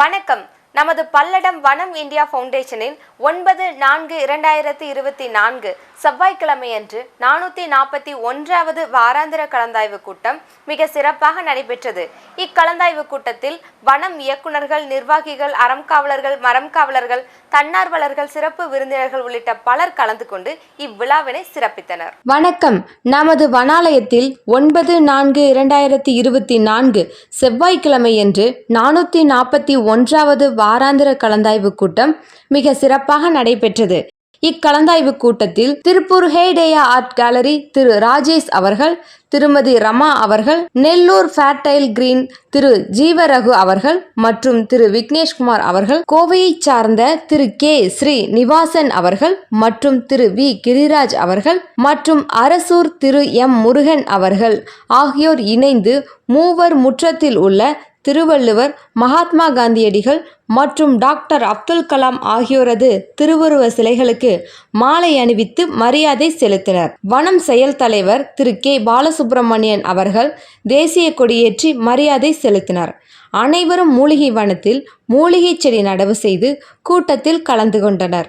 வணக்கம். நமது பல்லடம் வனம் இந்தியா ஃபவுண்டேஷனில் ஒன்பது நான்கு இரண்டாயிரத்தி இருபத்தி நான்கு செவ்வாய்க்கிழமையன்று நானூற்றி நாற்பத்தி ஒன்றாவது வாராந்திர கலந்தாய்வு கூட்டம் மிக சிறப்பாக நடைபெற்றது. இக்கலந்தாய்வு கூட்டத்தில் வனம் இயக்குனர்கள் நிர்வாகிகள் அறம் காவலர்கள் மரம் காவலர்கள் தன்னார்வலர்கள் சிறப்பு விருந்தினர்கள் உள்ளிட்ட பலர் கலந்து கொண்டு இவ்விழாவினை சிறப்பித்தனர். வணக்கம். நமது வனாலயத்தில் ஒன்பது நான்கு இரண்டாயிரத்தி இருபத்தி நான்கு செவ்வாய்க்கிழமையன்று நானூற்றி நாற்பத்தி ஒன்றாவது வாராந்திர கலந்தாய்வு கூட்டம் மிக சிறப்பாக நடைபெற்றது. இக்கலந்தாய்வு கூட்டத்தில் திருப்பூர் ஹேடேயா ஆர்ட் கேலரி திரு ராஜேஷ் அவர்கள் திருமதி ரமா அவர்கள் நெல்லூர் ஃபேர்டைல் கிரீன் திரு ஜீவரகு அவர்கள் மற்றும் திரு விக்னேஷ்குமார் அவர்கள் கோவையைச் சார்ந்த திரு கே ஸ்ரீ நிவாசன் அவர்கள் மற்றும் திரு வி கிரிராஜ் அவர்கள் மற்றும் அரசூர் திரு எம் முருகன் அவர்கள் ஆகியோர் இணைந்து மூவர் முற்றத்தில் உள்ள திருவள்ளுவர் மகாத்மா காந்தியடிகள் மற்றும் டாக்டர் அப்துல் கலாம் ஆகியோரது திருவுருவ சிலைகளுக்கு மாலை அணிவித்து மரியாதை செலுத்தினர். வனம் செயல் தலைவர் திரு. கே. பாலசுப்பிரமணியன் அவர்கள் தேசிய கொடியேற்றி மரியாதை செலுத்தினர். அனைவரும் மூலிகை வனத்தில் மூலிகை செடி நடவு செய்து கூட்டத்தில் கலந்து கொண்டனர்.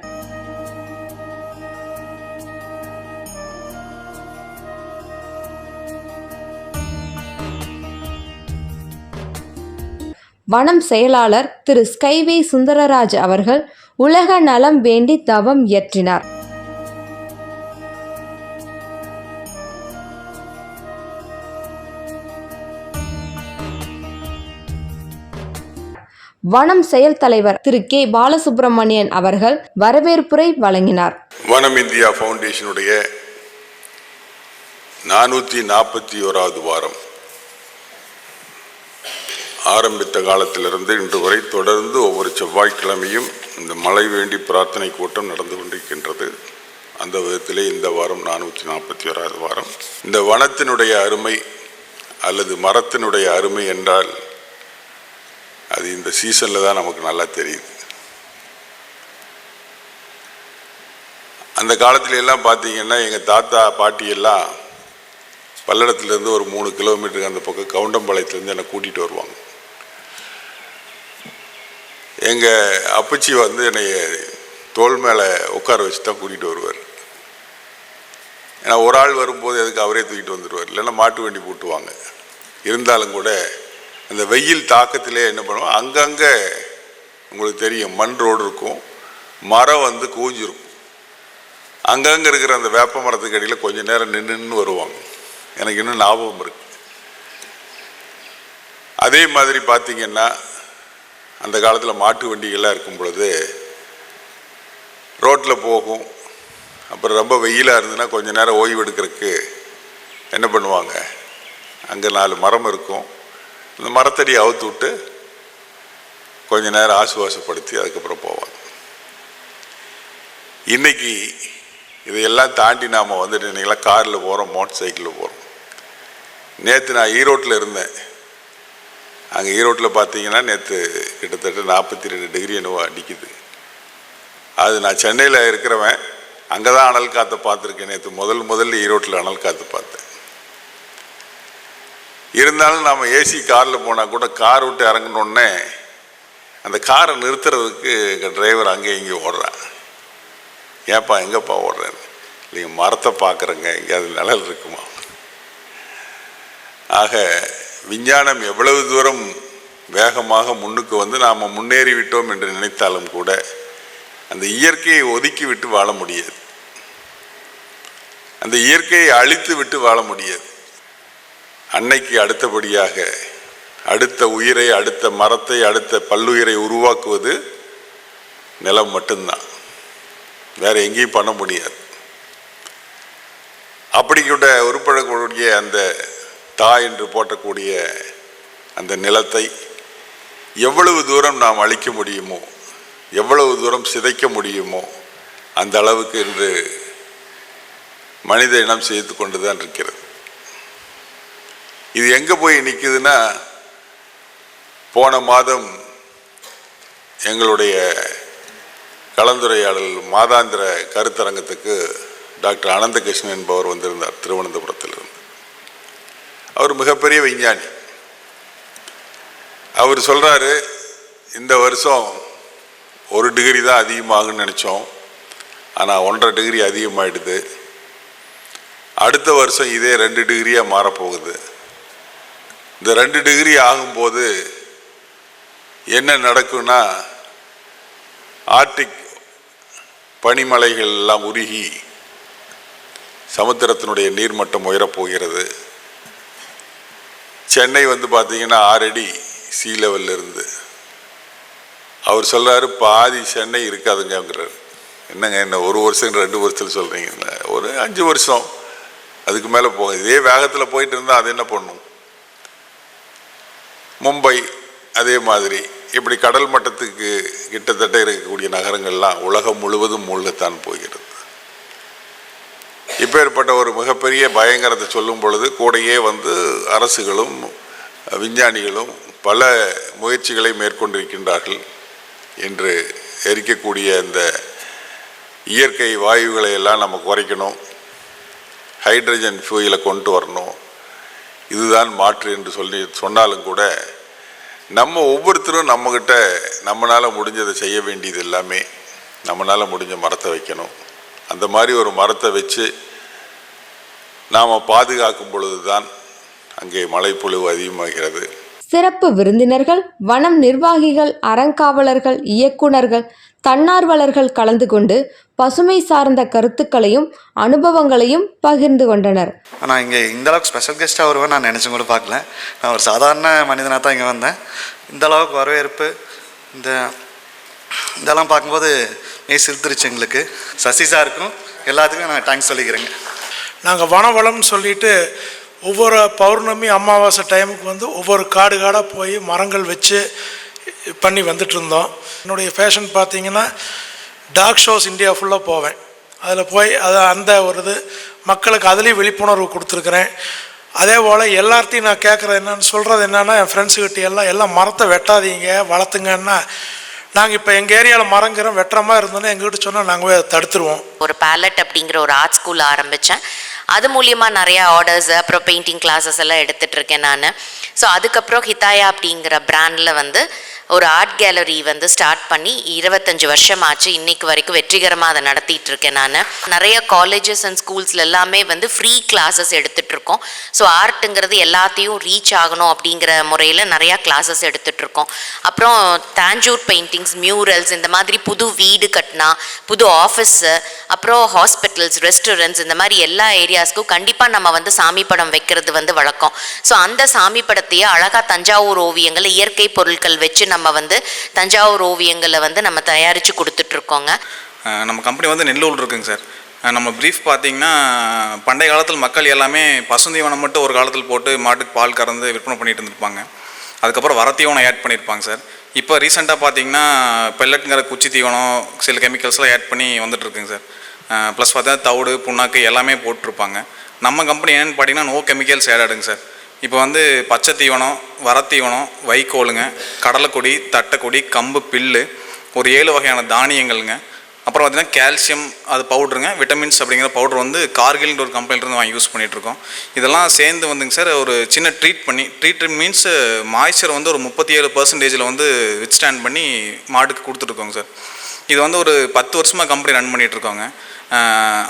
வனம் செயலாளர் திரு. ஸ்கைவே சுந்தரராஜ் அவர்கள் உலக நலம் வேண்டி தவம் இயற்றினார். வனம் செயல் தலைவர் திரு. கே. பாலசுப்பிரமணியன் அவர்கள் வரவேற்புரை வழங்கினார். வனம் இந்தியா ஃபவுண்டேஷனுடைய நானூற்றி நாற்பத்தி ஓராவது வாரம். ஆரம்பித்த காலத்திலிருந்து இன்று வரை தொடர்ந்து ஒவ்வொரு செவ்வாய்க்கிழமையும் இந்த மழை வேண்டி பிரார்த்தனை கூட்டம் நடந்து கொண்டிருக்கின்றது. அந்த விதத்திலே இந்த வாரம் நானூற்றி நாற்பத்தி ஓராவது வாரம். இந்த வனத்தினுடைய அருமை அல்லது மரத்தினுடைய அருமை என்றால் அது இந்த சீசனில் தான் நமக்கு நல்லா தெரியுது. அந்த காலத்துல எல்லாம் பார்த்தீங்கன்னா எங்கள் தாத்தா பாட்டி எல்லாம் பல்லடத்துலேருந்து ஒரு மூணு கிலோமீட்டருக்கு அந்த பக்கம் கவுண்டம்பாளையத்துலேருந்து என்னை கூட்டிகிட்டு வருவாங்க. எங்கள் அப்பச்சி வந்து என்னை தோல் மேலே உட்கார வச்சு தான் கூட்டிகிட்டு வருவார். ஏன்னா ஒரு ஆள் வரும்போது அதுக்கு அவரே தூக்கிட்டு வந்துடுவார் இல்லைன்னா மாட்டு வண்டி பூட்டுவாங்க. இருந்தாலும் கூட அந்த வெயில் தாக்கத்திலே என்ன பண்ணுவோம்? அங்கங்கே உங்களுக்கு தெரியும் மண் ரோடு இருக்கும் மரம் வந்து கூஞ்சிருக்கும் அங்கங்கே இருக்கிற அந்த வேப்ப மரத்துக்கு அடியில் கொஞ்சம் நேரம் நின்று நின்று வருவாங்க. எனக்கு இன்னும் ஞாபகம் இருக்கு. அதே மாதிரி பார்த்தீங்கன்னா அந்த காலத்தில் மாட்டு வண்டிகள்லாம் இருக்கும் பொழுது ரோட்டில் போகும். அப்புறம் ரொம்ப வெயிலாக இருந்ததுன்னா கொஞ்ச நேரம் ஓய்வு எடுக்கிறதுக்கு என்ன பண்ணுவாங்க? அங்கே நாலு மரம் இருக்கும். அந்த மரத்தடியை அவுத்து விட்டு கொஞ்ச நேரம் ஆசுவாசப்படுத்தி அதுக்கப்புறம் போவாங்க. இன்னைக்கு இதையெல்லாம் தாண்டி நாம் வந்துட்டு இன்றைக்கெல்லாம் காரில் போகிறோம் மோட்டர் சைக்கிளில் போகிறோம் நேற்று நான் ஈரோட்டில் இருந்தேன். அங்கே ஈரோட்டில் பார்த்தீங்கன்னா நேற்று கிட்டத்தட்ட நாற்பத்தி ரெண்டு டிகிரி என்னவோ அடிக்குது. அது நான் சென்னையில் இருக்கிறவன் அங்கே தான் அனல் காற்றை பார்த்துருக்கேன். நேற்று முதல் முதல்ல ஈரோட்டில் அனல் காற்று பார்த்தேன். இருந்தாலும் நாம் ஏசி காரில் போனால் கூட கார் விட்டு இறங்கினோடனே அந்த காரை நிறுத்துறதுக்கு எங்கள் டிரைவர் அங்கேயும் இங்கேயும் ஓடுறான். ஏப்பா எங்கேப்பா ஓடுறேன்? இல்லைங்க மரத்தை பார்க்குறேங்க எங்கேயாவது நிழல் இருக்குமா? ஆக விஞ்ஞானம் எவ்வளவு தூரம் வேகமாக முன்னுக்கு வந்து நாம் முன்னேறி விட்டோம் என்று நினைத்தாலும் கூட அந்த இயற்கையை ஒதுக்கி விட்டு வாழ முடியாது. அந்த இயற்கையை அழித்து விட்டு வாழ முடியாது. அன்னைக்கு அடுத்தபடியாக அடுத்த உயிரை அடுத்த மரத்தை அடுத்த பல்லுயிரை உருவாக்குவது நிலம் மட்டும்தான். வேற எங்கேயும் பண்ண முடியாது. அப்படிக்கூட உருப்படக்கூடிய அந்த தா என்று போட்டக்கூடிய அந்த நிலத்தை எவ்வளவு தூரம் நாம் அழிக்க முடியுமோ எவ்வளவு தூரம் சிதைக்க முடியுமோ அந்த அளவுக்கு இன்று மனித இனம் செய்து கொண்டு தான் இருக்கிறது. இது எங்கே போய் நிற்குதுன்னா போன மாதம் எங்களுடைய கலந்துரையாடல் மாதாந்திர கருத்தரங்கத்துக்கு டாக்டர் அனந்தகிருஷ்ணன் என்பவர் வந்திருந்தார் திருவனந்தபுரத்திலிருந்து. அவர் மிகப்பெரிய விஞ்ஞானி. அவர் சொல்கிறாரு இந்த வருஷம் ஒரு டிகிரி தான் அதிகமாகும்னு நினச்சோம். ஆனால் ஒன்றரை டிகிரி அதிகமாகிடுது அடுத்த வருஷம் இதே ரெண்டு டிகிரியாக மாறப்போகுது. இந்த ரெண்டு டிகிரி ஆகும்போது என்ன நடக்கும்னா ஆர்டிக் பனிமலைகள் எல்லாம் உருகி சமுத்திரத்தினுடைய நீர்மட்டம் உயரப்போகிறது சென்னை வந்து பார்த்தீங்கன்னா ஆறடி சி லெவல்ல இருந்து அவர் சொல்கிறாரு பாதி சென்னை இருக்காதுங்கிறார் என்னங்க என்ன ஒரு வருஷம் ரெண்டு வருஷத்தில் சொல்றீங்க ஒரு அஞ்சு வருஷம். அதுக்கு மேலே போகும் இதே வேகத்தில் போயிட்டு இருந்தால் அது என்ன பண்ணும்? மும்பை அதே மாதிரி. இப்படி கடல் மட்டத்துக்கு கிட்டத்தட்ட இருக்கக்கூடிய நகரங்கள்லாம் உலகம் முழுவதும் மூழ்கத்தான் போகிறது. இப்பேற்பட்ட ஒரு மிகப்பெரிய பயங்கரத்தை சொல்லும் பொழுது கூடையே வந்து அரசுகளும் விஞ்ஞானிகளும் பல முயற்சிகளை மேற்கொண்டிருக்கின்றார்கள் என்று எரிக்கக்கூடிய இந்த இயற்கை வாயுகளை எல்லாம் நம்ம குறைக்கணும் ஹைட்ரஜன் ஃபியூயலை கொண்டு வரணும் இதுதான் மாற்று என்று சொல்லி சொன்னாலும் கூட நம்ம ஒவ்வொருத்தரும் நம்மக்கிட்ட நம்மளால் முடிஞ்சதை செய்ய வேண்டியது எல்லாமே நம்மளால் முடிஞ்ச மரத்தை வைக்கணும். அந்த மாதிரி ஒரு மரத்தை வச்சு நாம் பாதுகாக்கும் பொழுது தான் அங்கே மழைப்பொழிவு அதிகமாகிறது. சிறப்பு விருந்தினர்கள் வனம் நிர்வாகிகள் அறங்காவலர்கள் இயக்குனர்கள் தன்னார்வலர்கள் கலந்து கொண்டு பசுமை சார்ந்த கருத்துக்களையும் அனுபவங்களையும் பகிர்ந்து கொண்டனர். ஆனால் இங்கே இந்த அளவுக்கு ஸ்பெஷல் கெஸ்ட்டாக வருவேன் நான் நினச்சும் கூட பார்க்கல. நான் ஒரு சாதாரண மனிதனாக தான் இங்கே வந்தேன். இந்த அளவுக்கு வரவேற்பு இந்த இதெல்லாம் பார்க்கும்போது மெய் சிரித்துருச்சு எங்களுக்கு. சசி சாருக்கும் எல்லாத்துக்கும் நான் தேங்க்ஸ் சொல்லிக்கிறேங்க. நாங்கள் வனவளம்னு சொல்லிட்டு ஒவ்வொரு பௌர்ணமி அமாவாசை டைமுக்கு வந்து ஒவ்வொரு காடு காடாக போய் மரங்கள் வச்சு பண்ணி வந்துட்டு இருந்தோம் என்னுடைய ஃபேஷன் பார்த்தீங்கன்னா டாக் ஷோஸ் இந்தியா ஃபுல்லாக போவேன். அதில் போய் அது அந்த ஒரு இது மக்களுக்கு அதுலேயும் விழிப்புணர்வு கொடுத்துருக்குறேன். அதே போல் எல்லார்த்தையும் நான் கேட்குறது என்னன்னு சொல்கிறது என்னென்னா என் ஃப்ரெண்ட்ஸுக்கிட்ட எல்லாம் எல்லாம் மரத்தை வெட்டாதீங்க வளர்த்துங்கன்னா நாங்கள் இப்போ எங்கள் ஏரியாவில் மரங்கிறோம் வெட்டுறமா இருந்தோன்னா எங்ககிட்ட சொன்னால் நாங்கள் தடுத்துருவோம். ஒரு பேலட் அப்படிங்கிற ஒரு ஆர்ட் ஸ்கூல் ஆரம்பித்தேன் அது மூலியமா நிறைய ஆர்டர்ஸ் அப்புறம் பெயிண்டிங் கிளாஸஸ் எல்லாம் எடுத்துட்டு இருக்கேன் நான். ஸோ அதுக்கப்புறம் ஹிதாயா அப்படிங்கிற பிராண்டில் வந்து ஒரு ஆர்ட் கேலரி வந்து ஸ்டார்ட் பண்ணி இருபத்தஞ்சு வருஷம் ஆச்சு இன்னைக்கு வரைக்கும் வெற்றிகரமாக அதை நடத்திட்டு இருக்கேன் நான். நிறைய காலேஜஸ் அண்ட் ஸ்கூல்ஸ்ல எல்லாமே வந்து ஃப்ரீ கிளாஸஸ் எடுத்துட்டு இருக்கோம். ஸோ ஆர்ட்டுங்கிறது எல்லாத்தையும் ரீச் ஆகணும் அப்படிங்கிற முறையில் நிறையா கிளாஸஸ் எடுத்துட்டு இருக்கோம். அப்புறம் தாஞ்சூர் பெயிண்டிங்ஸ் மியூரல்ஸ் இந்த மாதிரி புது வீடு கட்டினா புது ஆஃபீஸு அப்புறம் ஹாஸ்பிட்டல்ஸ் ரெஸ்டாரண்ட்ஸ் இந்த மாதிரி எல்லா ஏரியாஸ்க்கும் கண்டிப்பாக நம்ம வந்து சாமி படம் வைக்கிறது வந்து வழக்கம். ஸோ அந்த சாமி படத்தையே அழகாக தஞ்சாவூர் ஓவியங்கள் இயற்கை பொருட்கள் வச்சு நம்ம நம்ம வந்து தஞ்சாவூர் ஓவியங்களை வந்து நம்ம தயாரித்து கொடுத்துட்ருக்கோங்க. நம்ம கம்பெனி வந்து நெல்லூர் இருக்குங்க சார். நம்ம ப்ரீஃப் பார்த்தீங்கன்னா பண்டைய காலத்தில் மக்கள் எல்லாமே பசுந்தீவனம் மட்டும் ஒரு காலத்தில் போட்டு மாட்டுக்கு பால் கறந்து விற்பனை பண்ணிட்டு இருந்திருப்பாங்க. அதுக்கப்புறம் வரத்தீவனம் ஆட் பண்ணியிருப்பாங்க சார். இப்போ ரீசெண்டாக பார்த்தீங்கன்னா பெல்லட்டுங்கிற குச்சி தீவனம் சில கெமிக்கல்ஸ்லாம் ஆட் பண்ணி வந்துட்டுருக்குங்க சார். ப்ளஸ் பார்த்தீங்கன்னா தவிடு புண்ணாக்கு எல்லாமே போட்டிருப்பாங்க. நம்ம கம்பெனி என்னென்னு பார்த்தீங்கன்னா நோ கெமிக்கல்ஸ் ஆட் ஆடுங்க சார். இப்போ வந்து பச்சை தீவனம் வரத்தீவனம் வைக்கோலுங்க கடலைக்கொடி தட்டைக்கொடி கம்பு பில்லு ஒரு ஏழு வகையான தானியங்கள்ங்க. அப்புறம் பார்த்திங்கன்னா கால்சியம் அது பவுட்ருங்க விட்டமின்ஸ் அப்படிங்கிற பவுடர் வந்து கார்கில்ன்ற ஒரு கம்பெனிலேருந்து வாங்கி யூஸ் பண்ணிகிட்ருக்கோம் இதெல்லாம் சேர்ந்து வந்துங்க சார் ஒரு சின்ன ட்ரீட் பண்ணி ட்ரீட் மீன்ஸ் மாய்ச்சர் வந்து ஒரு முப்பத்தி ஏழு பர்சன்டேஜில் வந்து வித் ஸ்டாண்ட் பண்ணி மாட்டுக்கு கொடுத்துட்ருக்கோங்க சார் இது வந்து ஒரு பத்து வருஷமாக கம்பெனி ரன் பண்ணிகிட்ருக்கோங்க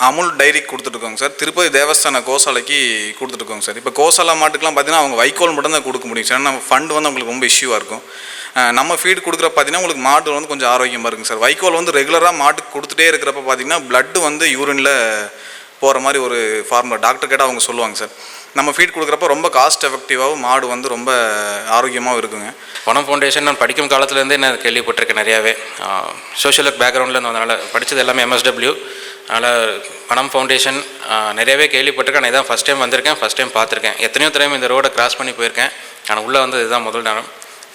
அமுல் டைரிக்கு கொடுத்துட்ருக்கோங்க சார். திருப்பதி தேவஸ்தான கோசாலைக்கு கொடுத்துட்ருக்கோங்க சார். இப்போ கோசாலா மாட்டுக்கெலாம் பார்த்தீங்கன்னா அவங்க வைக்கோல் மட்டும்தான் கொடுக்க முடியும் சார். நம்ம ஃபண்ட் வந்து அவங்களுக்கு ரொம்ப இஷ்யூவாக இருக்கும். நம்ம ஃபீட் கொடுக்குற பார்த்தீங்கன்னா உங்களுக்கு மாடு வந்து கொஞ்சம் ஆரோக்கியமாக இருக்குங்க சார். வைக்கோல் வந்து ரெகுலராக மாட்டுக்கு கொடுத்துட்டே இருக்கிறப்ப பார்த்தீங்கன்னா ப்ளட்டு வந்து யூரினில் போகிற மாதிரி ஒரு ஃபார்முலா டாக்டர் கேட்டால் அவங்க சொல்லுவாங்க சார். நம்ம ஃபீட் கொடுக்குறப்ப ரொம்ப காஸ்ட் எஃபெக்டிவாகவும் மாடு வந்து ரொம்ப ஆரோக்கியமாகவும் இருக்குங்க. வனம் ஃபவுண்டேஷன் நான் படிக்கும் காலத்துலேருந்தே நான் கேள்விப்பட்டிருக்கேன் நிறையாவே. சோஷியல் ஒர்க் பேக்ரவுண்டில் அதனால் படித்தது எல்லாமே எம்எஸ்டபிள்யூ அதனால் வனம் ஃபவுண்டேஷன் நிறையவே கேள்விப்பட்டிருக்கேன். நான் இதான் ஃபஸ்ட் டைம் வந்திருக்கேன் ஃபஸ்ட் டைம் பார்த்துருக்கேன். எத்தனையோ தடவை இந்த ரோடை கிராஸ் பண்ணி போயிருக்கேன். ஆனால் உள்ளே வந்து இதுதான் முதல் நேரம்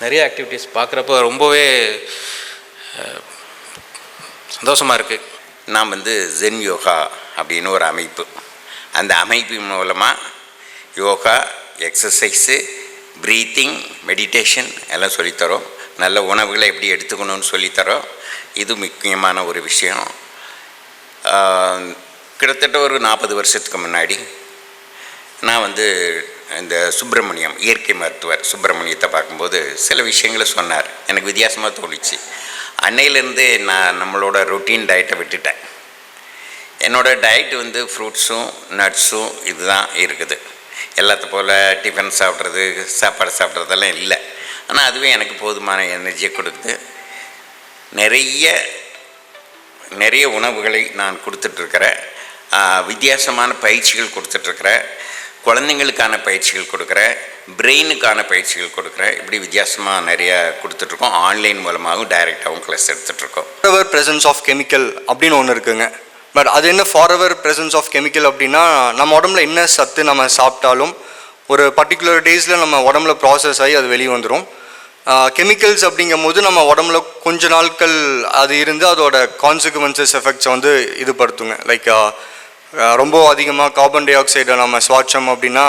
நிறைய ஆக்டிவிட்டீஸ் பார்க்குறப்போ ரொம்பவே சந்தோஷமாக இருக்குது நான் வந்து ஜென் யோகா அப்படின்னு ஒரு அமைப்பு. அந்த அமைப்பு மூலமாக யோகா எக்ஸசைஸு ப்ரீத்திங் மெடிடேஷன் எல்லாம் சொல்லித்தரோம். நல்ல உணவுகளை எப்படி எடுத்துக்கணும்னு சொல்லித்தரோம். இது முக்கியமான ஒரு விஷயம். கிட்டத்தட்ட ஒரு நாற்பது வருஷத்துக்கு முன்னாடி நான் வந்து இந்த சுப்பிரமணியம் இயற்கை மருத்துவர் சுப்பிரமணியத்தை பார்க்கும்போது சில விஷயங்களை சொன்னார். எனக்கு வித்தியாசமாக தோணுச்சு. அன்னையிலேருந்து நான் நம்மளோட ரொட்டீன் டயட்டை விட்டுட்டேன். என்னோட டயட் வந்து ஃப்ரூட்ஸும் நட்ஸும் இதுதான் இருக்குது. எல்லாத்த போல் டிஃபன் சாப்பிட்றது சாப்பாடு சாப்பிட்றதெல்லாம் இல்லை. ஆனால் அதுவே எனக்கு போதுமான எனர்ஜியை கொடுத்து நிறைய நிறைய உணவுகளை நான் கொடுத்துட்ருக்கிறேன். வித்தியாசமான பயிற்சிகள் கொடுத்துட்ருக்கிறேன். குழந்தைங்களுக்கான பயிற்சிகள் கொடுக்குறேன். பிரெயினுக்கான பயிற்சிகள் கொடுக்குறேன். இப்படி வித்தியாசமாக நிறைய கொடுத்துட்ருக்கோம். ஆன்லைன் மூலமாகவும் டைரெக்டாகவும் கிளாஸ் எடுத்துகிட்ருக்கோம் ப்ரெசன்ஸ் ஆஃப் கெமிக்கல் அப்படின்னு ஒன்று இருக்குங்க. பட் அது என்ன ஃபாரெவர் ப்ரெசன்ஸ் ஆஃப் கெமிக்கல் அப்படின்னா நம்ம உடம்புல என்ன சத்து நம்ம சாப்பிட்டாலும் ஒரு பர்டிகுலர் டேஸில் நம்ம உடம்புல ப்ராசஸ் ஆகி அது வெளியே வந்துடும் கெமிக்கல்ஸ் அப்படிங்கும் போது நம்ம உடம்புல கொஞ்ச நாட்கள் அது இருந்து அதோட கான்சிக்வன்சஸ் எஃபெக்ட்ஸை வந்து இதுபடுத்துங்க. லைக் ரொம்ப அதிகமாக கார்பன் டை ஆக்சைடை நம்ம சுவாச்சம் அப்படின்னா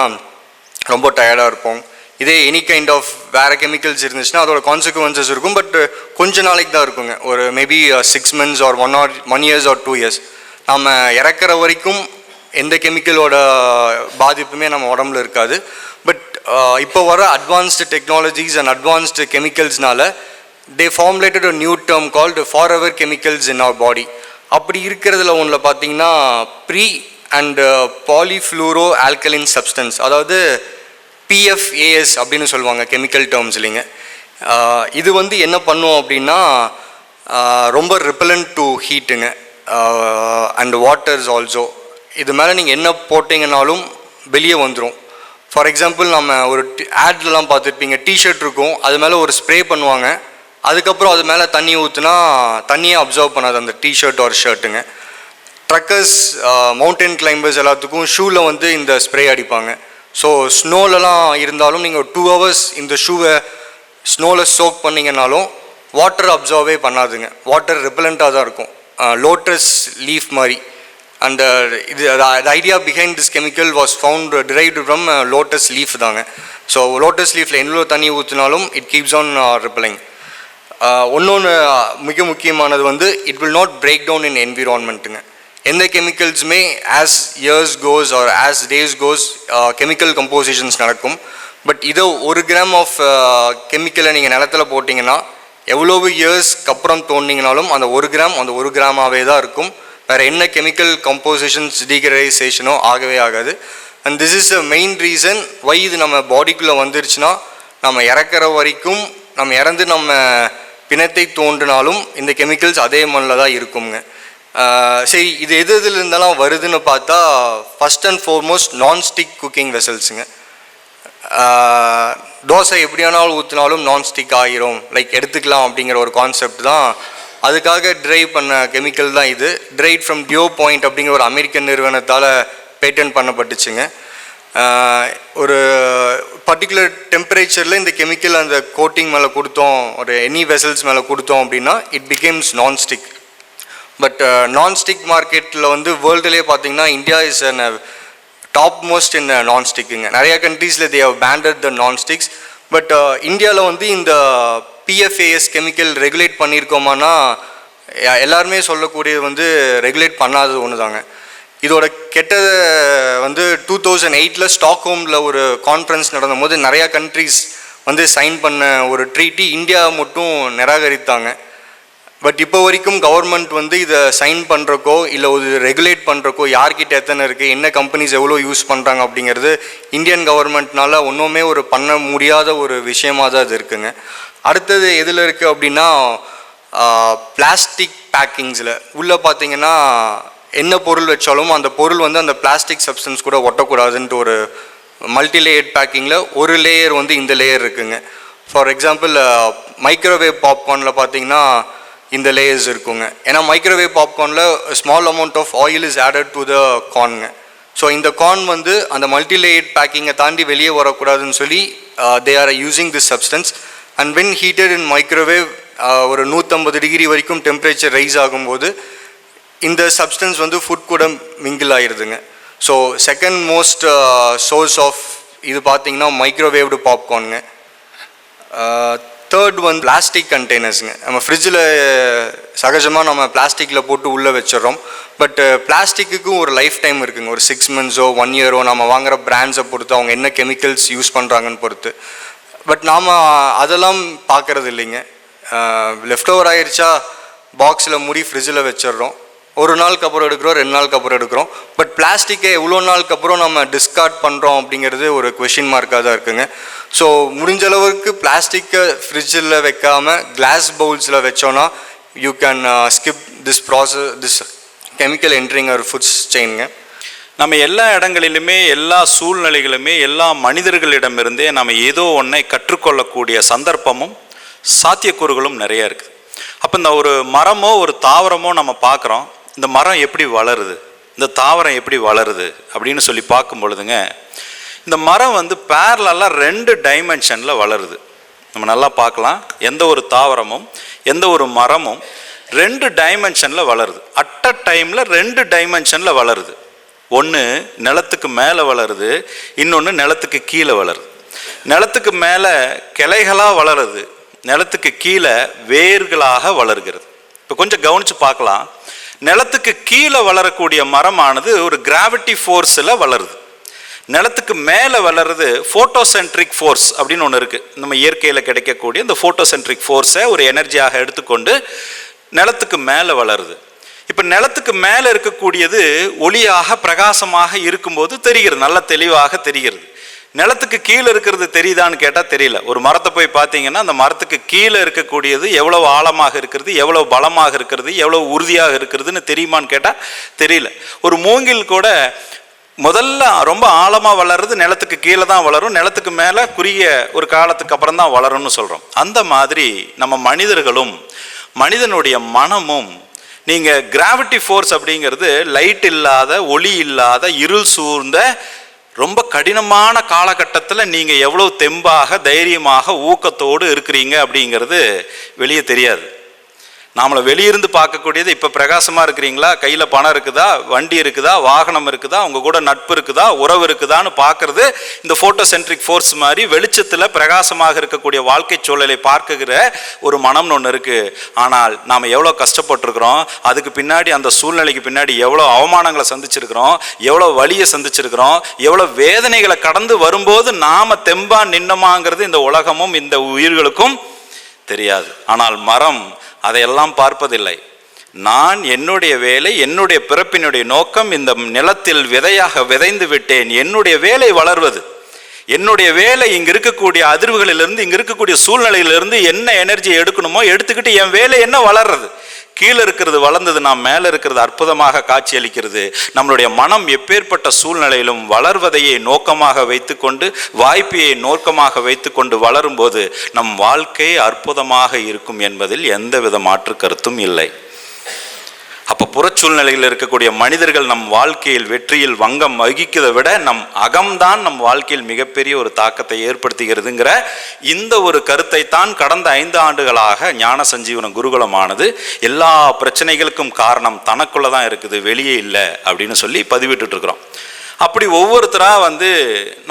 ரொம்ப டயர்டாக இருப்போம். இதே எனி கைண்ட் ஆஃப் வேறு கெமிக்கல்ஸ் இருந்துச்சுன்னா அதோட கான்சிக்வன்சஸ் இருக்கும். பட் கொஞ்ச நாளைக்கு தான் இருக்குங்க. ஒரு maybe six months or one or one years or two years நம்ம இறக்குற வரைக்கும் எந்த கெமிக்கலோட பாதிப்புமே நம்ம உடம்புல இருக்காது. பட் இப்போ வர advanced technologies and advanced கெமிக்கல்ஸ்னால they formulated new term called for ever chemicals in our body அப்படி இருக்கிறதுல ஒன்றில் பார்த்தீங்கன்னா pre and polyfluoro alkaline substance அதாவது பிஎஃப்ஏஎஸ் அப்படின்னு சொல்லுவாங்க கெமிக்கல் டேர்ம்ஸ் இல்லைங்க. இது வந்து என்ன பண்ணும் அப்படின்னா ரொம்ப ரிப்பலண்ட் டு ஹீட்டுங்க அண்ட் வாட்டர்ஸ் ஆல்சோ இது மேலே நீங்கள் என்ன போட்டிங்கனாலும் வெளியே வந்துடும் ஃபார் எக்ஸாம்பிள் நம்ம ஒரு ஆட்லலாம் பார்த்துருப்பீங்க டிஷர்ட் இருக்கும் அது மேலே ஒரு ஸ்ப்ரே பண்ணுவாங்க. அதுக்கப்புறம் அது மேலே தண்ணி ஊற்றுனா தண்ணியே அப்சர்வ் பண்ணாது அந்த டிஷர்ட் ஒரு ஷர்ட்டுங்க ட்ரக்கர்ஸ் மவுண்டன் கிளைம்பர்ஸ் எல்லாத்துக்கும் ஷூவில் வந்து இந்த ஸ்ப்ரே அடிப்பாங்க. ஸோ ஸ்னோலலாம் இருந்தாலும் நீங்கள் டூ ஹவர்ஸ் இந்த ஷூவை ஸ்னோவில் சோக் பண்ணிங்கனாலும் வாட்டர் அப்சர்வே பண்ணாதுங்க. வாட்டர் ரிப்பலண்ட்டாக தான் இருக்கும். Uh, லோட்டஸ் லீஃப் மாதிரி. அந்த uh, இது the idea behind this chemical was found derived from lotus leaf தாங்க. ஸோ லோட்டஸ் லீஃபில் எவ்வளோ தண்ணி ஊற்றினாலும் இட் கீப்ஸ் ஆன் ரிப்பலிங் ஒன்று மிக முக்கியமானது வந்து it will not break down in என்விரான்மெண்ட்டுங்க எந்த கெமிக்கல்ஸுமே as years goes or as days goes chemical compositions நடக்கும். பட் இதை ஒரு கிராம் ஆஃப் கெமிக்கலை நீங்கள் நிலத்துல போட்டிங்கன்னா எவ்வளவு இயர்ஸ்க்கு அப்புறம் தோண்டிங்கனாலும் அந்த ஒரு கிராம் அந்த ஒரு கிராமாவே தான் இருக்கும். வேறு என்ன கெமிக்கல் கம்போசிஷன்ஸ் டீகரைசேஷனோ ஆகவே ஆகாது. And this is a main reason why இது நம்ம பாடிக்குள்ளே வந்துருச்சுன்னா நம்ம இறக்குற வரைக்கும் நம்ம இறந்து நம்ம பிணத்தை தோன்றினாலும் இந்த கெமிக்கல்ஸ் அதே மண்ணில் தான் இருக்குங்க சரி இது எது எதுல இருந்தாலும் வருதுன்னு பார்த்தா first and foremost nonstick cooking வெசல்ஸுங்க dosa எப்படி வேணாலும் ஊற்றினாலும் நான்ஸ்டிக் ஆகிரும். லைக் எடுத்துக்கலாம் அப்படிங்கிற ஒரு கான்செப்ட் தான். அதுக்காக ட்ரை பண்ண கெமிக்கல் தான் இது. ட்ரைட் ஃப்ரம் டியோ பாயிண்ட் அப்படிங்கிற ஒரு அமெரிக்கன் நிறுவனத்தால் பேட்டன் பண்ணப்பட்டுச்சுங்க. ஒரு பர்டிகுலர் டெம்பரேச்சரில் இந்த கெமிக்கல் அந்த கோட்டிங் மேலே கொடுத்தோம். ஒரு எனி வெசல்ஸ் மேலே கொடுத்தோம் அப்படின்னா it becomes nonstick but nonstick மார்க்கெட்டில் வந்து வேர்ல்டுலேயே பார்த்தீங்கன்னா India is on top most in நான்ஸ்டிக்குங்க நிறைய கண்ட்ரீஸில் they have banned the nonsticks but இந்தியாவில் வந்து இந்த பிஎஃப்ஏஎஸ் கெமிக்கல் ரெகுலேட் பண்ணியிருக்கோமானா எல்லாருமே சொல்லக்கூடியது வந்து ரெகுலேட் பண்ணாதது ஒன்று தாங்க இதோட கெட்டதை வந்து டூ தௌசண்ட் எயிட்டில் ஸ்டாக்ஹோமில் ஒரு கான்ஃபரன்ஸ் நடந்தபோது நிறையா கண்ட்ரீஸ் வந்து சைன் பண்ண ஒரு ட்ரீட்டி இந்தியா மட்டும் நிராகரித்தாங்க. பட் இப்போ வரைக்கும் கவர்மெண்ட் வந்து இதை சைன் பண்ணுறக்கோ இல்லை ஒரு ரெகுலேட் பண்ணுறக்கோ யார்கிட்ட எத்தனை இருக்குது என்ன கம்பெனிஸ் எவ்வளோ யூஸ் பண்ணுறாங்க அப்படிங்கிறது இந்தியன் கவர்மெண்ட்னால ஒன்றுமே ஒரு பண்ண முடியாத ஒரு விஷயமாக தான் இது இருக்குங்க. அடுத்தது எதில் இருக்குது அப்படின்னா பிளாஸ்டிக் பேக்கிங்ஸில் உள்ளே பார்த்தீங்கன்னா என்ன பொருள் வச்சாலும் அந்த பொருள் வந்து அந்த பிளாஸ்டிக் சப்ஸ்டன்ஸ் கூட ஒட்டக்கூடாதுன்ட்டு ஒரு மல்டி லேயர்ட் பேக்கிங்கில் ஒரு லேயர் வந்து இந்த லேயர் இருக்குங்க. ஃபார் எக்ஸாம்பிள் மைக்ரோவேவ் பாப்கார்னில் பார்த்தீங்கன்னா இந்த லேயர்ஸ் இருக்குங்க. ஏன்னா microwave பாப்கார்னில் small amount of oil is added to the கார்னுங்க so இந்த கார்ன் வந்து அந்த மல்டி லேயர்ட் பேக்கிங்கை தாண்டி வெளியே வரக்கூடாதுன்னு சொல்லி they are using this substance and when heated in microwave ஒரு நூற்றம்பது டிகிரி வரைக்கும் டெம்பரேச்சர் ரைஸ் ஆகும்போது இந்த சப்ஸ்டன்ஸ் வந்து ஃபுட் கூட mingle ஆயிடுதுங்க so second most source of இது பார்த்தீங்கன்னா மைக்ரோவேவ்டு பாப்கார்னுங்க தேர்ட் ஒன் பிளாஸ்டிக் கண்டெய்னர்ஸுங்க நம்ம ஃப்ரிட்ஜில் சகஜமாக நம்ம பிளாஸ்டிக்கில் போட்டு உள்ளே வச்சிடுறோம். பட் பிளாஸ்டிக்குக்கும் uh, ஒரு லைஃப் டைம் இருக்குங்க. ஒரு சிக்ஸ் மந்த்ஸோ ஒன் இயரோ நம்ம வாங்குகிற பிராண்ட்ஸை பொறுத்து அவங்க என்ன கெமிக்கல்ஸ் யூஸ் பண்ணுறாங்கன்னு பொறுத்து. பட் நாம் அதெல்லாம் பார்க்குறது இல்லைங்க. லெஃப்ட் ஓவர் ஆயிடுச்சா பாக்ஸில் மூடி ஃப்ரிட்ஜில் வச்சிடுறோம். ஒரு நாளுக்கு அப்புறம் எடுக்கிறோம் ரெண்டு நாளுக்கு அப்புறம் எடுக்கிறோம். பட் பிளாஸ்டிக்கை எவ்வளோ நாளுக்கு அப்புறம் நம்ம டிஸ்கார்ட் பண்ணுறோம் அப்படிங்கிறது ஒரு கொஷின் மார்க்காக தான் இருக்குங்க. ஸோ முடிஞ்ச அளவுக்கு பிளாஸ்டிக்கை ஃப்ரிட்ஜில் வைக்காமல் கிளாஸ் பவுல்ஸில் வச்சோன்னா you can skip this process this chemical entering ஒரு ஃபுட்ஸ் செயினுங்க நம்ம எல்லா இடங்களிலுமே எல்லா சூழ்நிலைகளுமே எல்லா மனிதர்களிடமிருந்தே நம்ம ஏதோ ஒன்றை கற்றுக்கொள்ளக்கூடிய சந்தர்ப்பமும் சாத்தியக்கூறுகளும் நிறைய இருக்குது அப்போ இந்த ஒரு மரமோ ஒரு தாவரமோ நம்ம பார்க்குறோம் இந்த மரம் எப்படி வளருது? இந்த தாவரம் எப்படி வளருது? அப்படின்னு சொல்லி பார்க்கும் பொழுதுங்க இந்த மரம் வந்து பேரலெல்லாம் ரெண்டு டைமென்ஷனில் வளருது. நம்ம நல்லா பார்க்கலாம். எந்த ஒரு தாவரமும் எந்த ஒரு மரமும் ரெண்டு டைமென்ஷனில் வளருது. அட் அ டைமில் ரெண்டு டைமென்ஷனில் வளருது. ஒன்று நிலத்துக்கு மேலே வளருது இன்னொன்று நிலத்துக்கு கீழே வளருது. நிலத்துக்கு மேலே கிளைகளாக வளருது நிலத்துக்கு கீழே வேர்களாக வளர்கிறது. இப்போ கொஞ்சம் கவனித்து பார்க்கலாம். நிலத்துக்கு கீழே வளரக்கூடிய மரமானது ஒரு கிராவிட்டி ஃபோர்ஸில் வளருது. நிலத்துக்கு மேலே வளருது ஃபோட்டோசென்ட்ரிக் ஃபோர்ஸ் அப்படின்னு ஒன்று இருக்குது நம்ம இயற்கையில் கிடைக்கக்கூடிய இந்த ஃபோட்டோசென்ட்ரிக் ஃபோர்ஸை ஒரு எனர்ஜியாக எடுத்துக்கொண்டு நிலத்துக்கு மேலே வளருது. இப்போ நிலத்துக்கு மேலே இருக்கக்கூடியது ஒளியாக பிரகாசமாக இருக்கும்போது தெரிகிறது நல்ல தெளிவாக தெரிகிறது. நிலத்துக்கு கீழே இருக்கிறது தெரியுதான்னு கேட்டால் தெரியல. ஒரு மரத்தை போய் பார்த்தீங்கன்னா அந்த மரத்துக்கு கீழே இருக்கக்கூடியது எவ்வளவு ஆழமாக இருக்கிறது எவ்வளவு பலமாக இருக்கிறது எவ்வளவு உறுதியாக இருக்கிறதுன்னு தெரியுமான்னு கேட்டால் தெரியல. ஒரு மூங்கில் கூட முதல்ல ரொம்ப ஆழமாக வளர்றது நிலத்துக்கு கீழே தான் வளரும் நிலத்துக்கு மேலே குறுகிய ஒரு காலத்துக்கு அப்புறம் தான் வளரும்னு சொல்கிறோம் அந்த மாதிரி நம்ம மனிதர்களும் மனிதனுடைய மனமும் நீங்கள் கிராவிட்டி ஃபோர்ஸ் அப்படிங்கிறது லைட் இல்லாத ஒளி இல்லாத இருள் சூழ்ந்த ரொம்ப கடினமான காலகட்டத்தில் நீங்கள் எவ்வளோ தெம்பாக தைரியமாக ஊக்கத்தோடு இருக்கிறீங்க அப்படிங்கிறது வெளியே தெரியாது. நாமளை வெளியிருந்து பார்க்கக்கூடியது. இப்போ பிரகாசமாக இருக்கிறீங்களா? கையில் பணம் இருக்குதா? வண்டி இருக்குதா? வாகனம் இருக்குதா? உங்கள் கூட நட்பு இருக்குதா? உறவு இருக்குதான்னு பார்க்கறது இந்த ஃபோட்டோ சென்ட்ரிக் ஃபோர்ஸ் மாதிரி வெளிச்சத்தில் பிரகாசமாக இருக்கக்கூடிய வாழ்க்கை சூழலை பார்க்குகிற ஒரு மனம்னு ஒன்று இருக்குது ஆனால் நாம் எவ்வளோ கஷ்டப்பட்டுருக்குறோம்? அதுக்கு பின்னாடி அந்த சூழ்நிலைக்கு பின்னாடி எவ்வளோ அவமானங்களை சந்திச்சிருக்கிறோம்? எவ்வளோ வழியை சந்திச்சிருக்கிறோம்? எவ்வளோ வேதனைகளை கடந்து வரும்போது நாம் தெம்பா நின்னமாங்கிறது இந்த உலகமும் இந்த உயிர்களுக்கும் தெரியாது. ஆனால் மரம் அதையெல்லாம் பார்ப்பதில்லை. நான் என்னுடைய வேலை என்னுடைய பிறப்பினுடைய நோக்கம் இந்த நிலத்தில் விதையாக விதைந்து விட்டேன். என்னுடைய வேலை வளர்வது. என்னுடைய வேலை இங்க இருக்கக்கூடிய அதிர்வுகளிலிருந்து இங்க இருக்கக்கூடிய சூழ்நிலையிலிருந்து என்ன எனர்ஜியை எடுக்கணுமோ எடுத்துக்கிட்டு என் வேலை என்ன வளர்றது? கீழே இருக்கிறது வளர்ந்தது நாம் மேலே இருக்கிறது அற்புதமாக காட்சியளிக்கிறது நம்மளுடைய மனம் எப்பேற்பட்ட சூழ்நிலையிலும் வளர்வதையே நோக்கமாக வைத்துக்கொண்டு வாய்ப்பையை நோக்கமாக வைத்துக்கொண்டு வளரும்போது நம் வாழ்க்கை அற்புதமாக இருக்கும் என்பதில் எந்தவித மாற்று கருத்தும் இல்லை. அப்போ புறச்சூழ்நிலையில் இருக்கக்கூடிய மனிதர்கள் நம் வாழ்க்கையில் வெற்றியில் வங்கம் வகிக்கிறதை விட நம் அகம்தான் நம் வாழ்க்கையில் மிகப்பெரிய ஒரு தாக்கத்தை ஏற்படுத்துகிறதுங்கிற இந்த ஒரு கருத்தை தான் கடந்த ஐந்து ஆண்டுகளாக ஞான சஞ்சீவன குருகுலமானது எல்லா பிரச்சனைகளுக்கும் காரணம் தனக்குள்ள தான் இருக்குது வெளியே இல்லை அப்படின்னு சொல்லி பதிவிட்டுட்டு இருக்கிறோம் அப்படி ஒவ்வொருத்தராக வந்து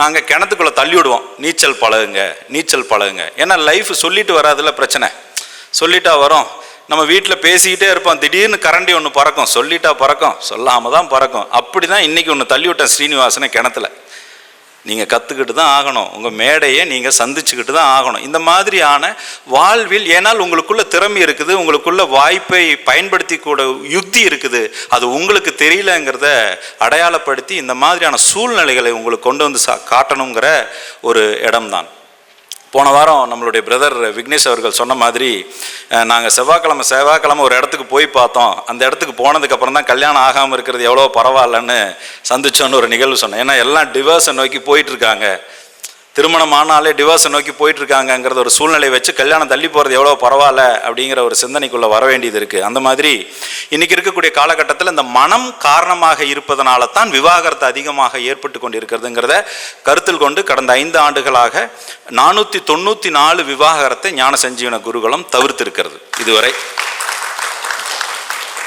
நாங்கள் கிணத்துக்குள்ளே தள்ளி விடுவோம். நீச்சல் பழகுங்க நீச்சல் பழகுங்க. ஏன்னா லைஃப் சொல்லிட்டு வராதுல பிரச்சனை. சொல்லிட்டா வரோம். நம்ம வீட்டில் பேசிக்கிட்டே இருப்போம். திடீர்னு கரண்டி ஒன்று பறக்கும். சொல்லிட்டா பறக்கும். சொல்லாமல் தான் பறக்கும். அப்படி தான் இன்றைக்கி ஒன்று தள்ளி விட்டேன் ஸ்ரீனிவாசனை கிணத்துல. நீங்கள் கற்றுக்கிட்டு தான் ஆகணும். உங்கள் மேடையை நீங்கள் சந்திச்சுக்கிட்டு தான் ஆகணும். இந்த மாதிரியான வாழ்வில் ஏனால் உங்களுக்குள்ள திறமை இருக்குது. உங்களுக்குள்ள வாய்ப்பை பயன்படுத்தி கூட யுக்தி இருக்குது. அது உங்களுக்கு தெரியலங்கிறத அடையாளப்படுத்தி இந்த மாதிரியான சூழ்நிலைகளை உங்களுக்கு கொண்டு வந்து சா காட்டணுங்கிற ஒரு இடம்தான். போன வாரம் நம்மளுடைய பிரதர் விக்னேஷ் அவர்கள் சொன்ன மாதிரி நாங்கள் செவ்வாய்க்கிழமை செவ்வாய்க்கிழமை ஒரு இடத்துக்கு போய் பார்த்தோம். அந்த இடத்துக்கு போனதுக்கப்புறம் தான் கல்யாணம் ஆகாமல் இருக்கிறது எவ்வளோ பரவாயில்லன்னு சந்திச்சோன்னு ஒரு நிகழ்வு சொன்னேன். ஏன்னா எல்லாம் டிவர்ஸை நோக்கி போயிட்டுருக்காங்க திருமணம் ஆனாலே டிவோர்ஸை நோக்கி போயிட்டுருக்காங்கங்கிறத ஒரு சூழ்நிலை வச்சு கல்யாணம் தள்ளி போகிறது எவ்வளோ பரவாயில்ல அப்படிங்கிற ஒரு சிந்தனைக்குள்ளே வர வேண்டியது இருக்குது அந்த மாதிரி இன்னைக்கு இருக்கக்கூடிய காலகட்டத்தில் இந்த மனம் காரணமாக இருப்பதனால தான் விவாகரத்து அதிகமாக ஏற்பட்டு கொண்டு இருக்கிறதுங்கிறத கருத்தில் கொண்டு கடந்த ஐந்து ஆண்டுகளாக நானூற்றி தொண்ணூற்றி நாலு விவாகரத்தை ஞான சஞ்சீவன குருகுலம் தவிர்த்திருக்கிறது. இதுவரை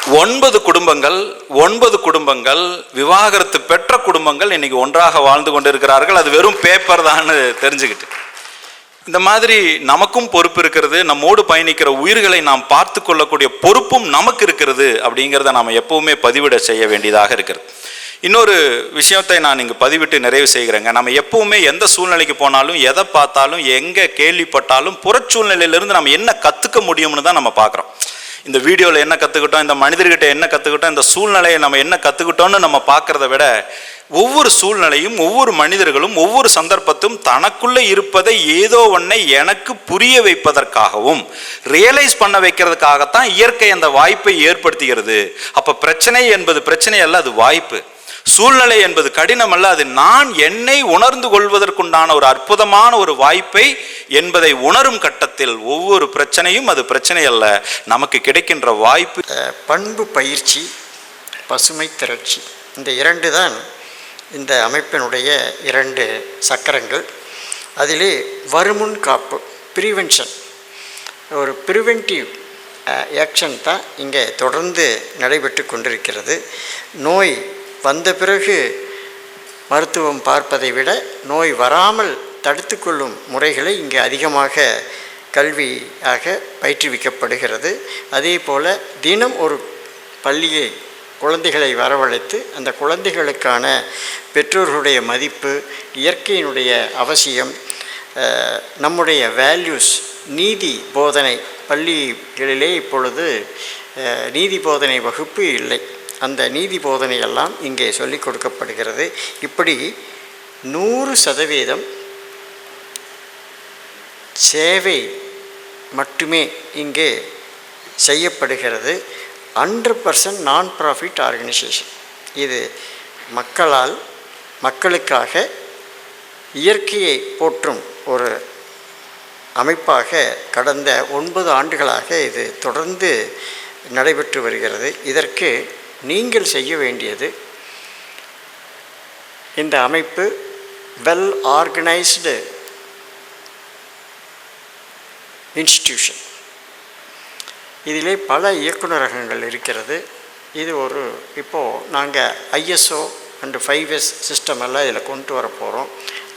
ஒன்பது குடும்பங்கள் ஒன்பது குடும்பங்கள் விவாகரத்து பெற்ற குடும்பங்கள் இன்னைக்கு ஒன்றாக வாழ்ந்து கொண்டிருக்கிறார்கள். அது வெறும் பேப்பர் தான் தெரிஞ்சுக்கிட்டு. இந்த மாதிரி நமக்கும் பொறுப்பு இருக்கிறது நம்மோடு பயணிக்கிற உயிர்களை நாம் பார்த்து கொள்ளக்கூடிய பொறுப்பும் நமக்கு இருக்கிறது அப்படிங்கிறத நாம் எப்பவுமே பதிவிட செய்ய வேண்டியதாக இருக்கிறது. இன்னொரு விஷயத்தை நான் இங்கே பதிவிட்டு நிறைவு செய்கிறேங்க. நம்ம எப்பவுமே எந்த சூழ்நிலைக்கு போனாலும் எதை பார்த்தாலும் எங்கே கேள்விப்பட்டாலும் புறச்சூழ்நிலையிலிருந்து நம்ம என்ன கற்றுக்க முடியும்னு தான் நம்ம பார்க்குறோம். இந்த வீடியோவில் என்ன கற்றுக்கிட்டோம் இந்த மனிதர்கிட்ட என்ன கற்றுக்கிட்டோம் இந்த சூழ்நிலையை நம்ம என்ன கற்றுக்கிட்டோம்னு நம்ம பார்க்குறத விட ஒவ்வொரு சூழ்நிலையும் ஒவ்வொரு மனிதர்களும் ஒவ்வொரு சந்தர்ப்பத்தும் தனக்குள்ளே இருப்பதை ஏதோ ஒன்றை எனக்கு புரிய வைப்பதற்காகவும் ரியலைஸ் பண்ண வைக்கிறதுக்காகத்தான் இயற்கை அந்த வாய்ப்பை ஏற்படுத்துகிறது. அப்போ பிரச்சனை என்பது பிரச்சனை அல்ல அது வாய்ப்பு. சூழ்நிலை என்பது கடினம் அல்ல அது நான் என்னை உணர்ந்து கொள்வதற்குண்டான ஒரு அற்புதமான ஒரு வாய்ப்பை என்பதை உணரும் கட்டத்தில் ஒவ்வொரு பிரச்சனையும் அது பிரச்சனை அல்ல. நமக்கு கிடைக்கின்ற வாய்ப்பு. பண்பு பயிற்சி பசுமை திரட்சி இந்த இரண்டு தான் இந்த அமைப்பினுடைய இரண்டு சக்கரங்கள். அதிலே வருமுன் காப்பு ப்ரிவென்ஷன் ஒரு ப்ரிவென்டிவ் ஆக்ஷன் தான் இங்கே தொடர்ந்து நடைபெற்று கொண்டிருக்கிறது. நோய் வந்த பிறகு மருத்துவம் பார்ப்பதை விட நோய் வராமல் தடுத்து கொள்ளும் முறைகளை இங்கே அதிகமாக கல்வியாக பயிற்றுவிக்கப்படுகிறது. அதே போல் தினம் ஒரு பள்ளியை குழந்தைகளை வரவழைத்து அந்த குழந்தைகளுக்கான பெற்றோர்களுடைய மதிப்பு இயற்கையினுடைய அவசியம் நம்முடைய வேல்யூஸ் நீதி போதனை பள்ளிகளிலே இப்பொழுது நீதி போதனை வகுப்பு இல்லை. அந்த நீதி போதனையெல்லாம் இங்கே சொல்லிக் கொடுக்கப்படுகிறது. இப்படி நூறு சதவீதம் சேவை மட்டுமே இங்கே செய்யப்படுகிறது. Hundred percent non profit organisation இது மக்களால் மக்களுக்காக இயற்கையை போற்றும் ஒரு அமைப்பாக கடந்த ஒன்பது ஆண்டுகளாக இது தொடர்ந்து நடைபெற்று வருகிறது. இதற்கு நீங்கள் செய்ய வேண்டியது. இந்த அமைப்பு வெல் ஆர்கனைஸ்டு இன்ஸ்டிடியூஷன் இதிலே பல இயக்குநரகங்கள் இருக்கிறது. இது ஒரு இப்போது நாங்கள் ISO and five S system எல்லாம் இதில் கொண்டு வர போகிறோம்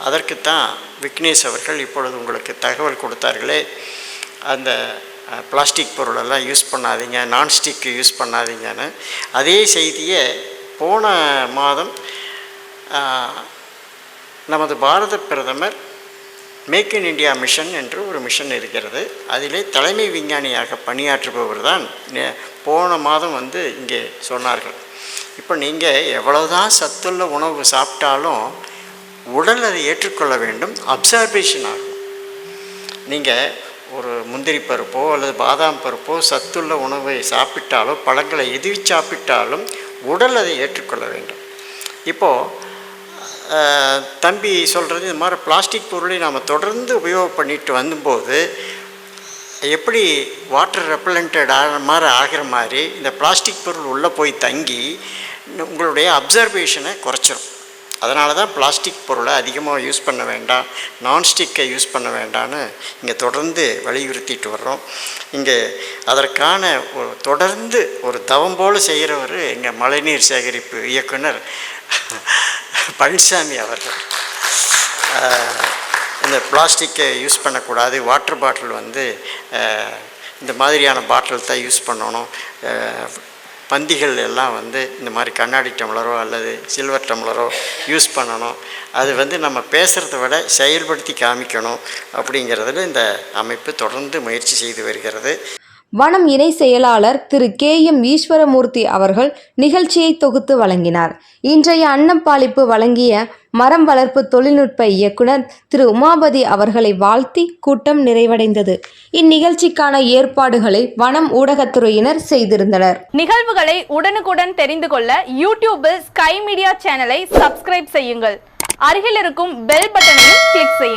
அதற்குத்தான் விக்னேஷ் அவர்கள் இப்பொழுது உங்களுக்கு தகவல் கொடுத்தார்களே. அந்த பிளாஸ்டிக் பொருளெல்லாம் யூஸ் பண்ணாதீங்க நான்ஸ்டிக்கு யூஸ் பண்ணாதீங்கன்னு. அதே செய்தியை போன மாதம் நமது பாரத பிரதமர் மேக் இன் இண்டியா மிஷன் என்று ஒரு மிஷன் இருக்கிறது. அதிலே தலைமை விஞ்ஞானியாக பணியாற்றுபவர் தான் போன மாதம் வந்து இங்கே சொன்னார்கள். இப்போ நீங்கள் எவ்வளோதான் சத்துள்ள உணவு சாப்பிட்டாலும் உடல் அதை ஏற்றுக்கொள்ள வேண்டும் அப்சர்வேஷன் ஆகும். நீங்கள் ஒரு முந்திரி பருப்போ அல்லது பாதாம் பருப்போ சத்துள்ள உணவை சாப்பிட்டாலோ பழங்களை எது சாப்பிட்டாலும் உடல் அதை ஏற்றுக்கொள்ள வேண்டும். இப்போது தம்பி சொல்கிறது இது மாதிரி பிளாஸ்டிக் பொருளை நாம் தொடர்ந்து உபயோகம் பண்ணிட்டு வந்தபோது எப்படி வாட்டர் ரெப்பலண்டட் ஆகிற மாதிரி ஆகிற மாதிரி இந்த பிளாஸ்டிக் பொருள் உள்ளே போய் தங்கி உங்களுடைய அப்சர்வேஷனை குறைச்சிரும். அதனால தான் பிளாஸ்டிக் பொருளை அதிகமாக யூஸ் பண்ண வேண்டாம் நான்ஸ்டிக்கை யூஸ் பண்ண வேண்டாம்னு இங்கே தொடர்ந்து வலியுறுத்திட்டு வர்றோம். இங்கே அதற்கான ஒரு தொடர்ந்து ஒரு தவம் போல் செய்கிறவர் எங்கள் மழைநீர் சேகரிப்பு இயக்குனர் பழனிசாமி அவர்கள். இந்த பிளாஸ்டிக்கை யூஸ் பண்ணக்கூடாது வாட்டர் பாட்டில் வந்து இந்த மாதிரியான பாட்டில் தான் யூஸ் பண்ணணும். பந்திகள் எல்லாம் வந்து இந்த மாதிரி கண்ணாடி டம்ளரோ அல்லது சில்வர் டம்ளரோ யூஸ் பண்ணணும். அது வந்து நம்ம பேசுகிறத விட செயல்படுத்தி காமிக்கணும் அப்படிங்கிறதுல இந்த அமைப்பு தொடர்ந்து முயற்சி செய்து வருகிறது. வனம் இணை செயலாளர் திரு கே எம் ஈஸ்வரமூர்த்தி அவர்கள் நிகழ்ச்சியை தொகுத்து வழங்கினார். இன்றைய அன்னப்பாளிப்பு வழங்கிய மரம் வளர்ப்பு தொழில்நுட்ப இயக்குனர் திரு உமாபதி அவர்களை வாழ்த்தி கூட்டம் நிறைவடைந்தது. இந்நிகழ்ச்சிக்கான ஏற்பாடுகளை வனம் ஊடகத்துறையினர் செய்திருந்தனர். நிகழ்வுகளை உடனுக்குடன் தெரிந்து கொள்ள யூடியூபில் ஸ்கை மீடியா சேனலை சப்ஸ்கிரைப் செய்யுங்கள். அருகில் இருக்கும் பெல் பட்டனையும் கிளிக் செய்யுங்கள்.